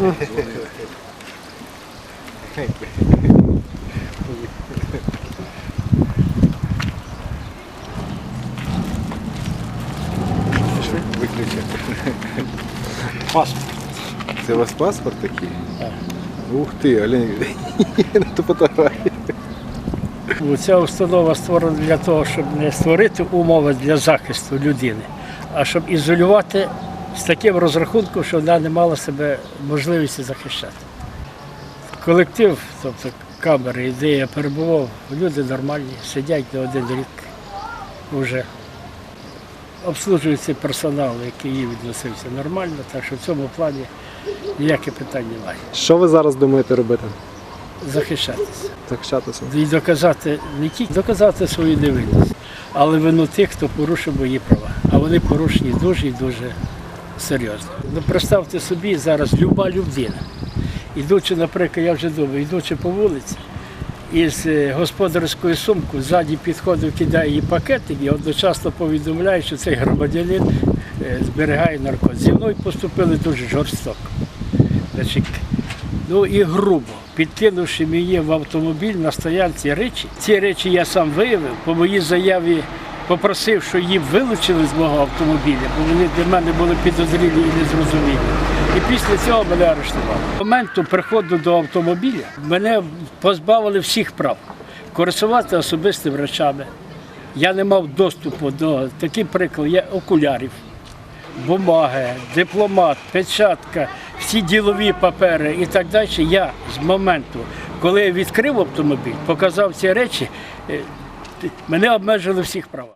Виключити. Паспорт. Це у вас паспорт такий? Ух ти, Олень, на ту фотографію. Ця установа створена для того, щоб не створити умови для захисту людини, а щоб ізолювати з таким розрахунком, що вона не мала себе можливості захищати. Колектив, тобто камери, де я перебував, люди нормальні, сидять не один рік вже. Обслужується персонал, який її відносився нормально, так що в цьому плані ніяких питань немає. Що ви зараз думаєте робити? Захищатися. Захищатися? і доказати не тільки доказати свою невинність, але вину тих, хто порушив мої права. А вони порушені дуже і дуже серйозно. Ну, представте собі зараз люба людина, ідучи, наприклад, я вже думаю, йдучи по вулиці, із е, господарською сумкою ззаді підходив, кидає її пакетик і одночасно повідомляє, що цей громадянин е, зберігає наркотики. Зі мною поступили дуже жорстоко. Значить, ну і грубо, підкинувши мені в автомобіль на стоянці речі. Ці речі я сам виявив, по моїй заяві попросив, що її вилучили з мого автомобіля, бо вони для мене були підозрілі і незрозумілі. І після цього мене арештували. З моменту приходу до автомобіля мене позбавили всіх прав користувати особистими речами. Я не мав доступу до такий приклад, я окулярів бумаги, дипломат, печатка, всі ділові папери і так далі. Я з моменту, коли я відкрив автомобіль, показав ці речі, е, мене обмежили всіх прав.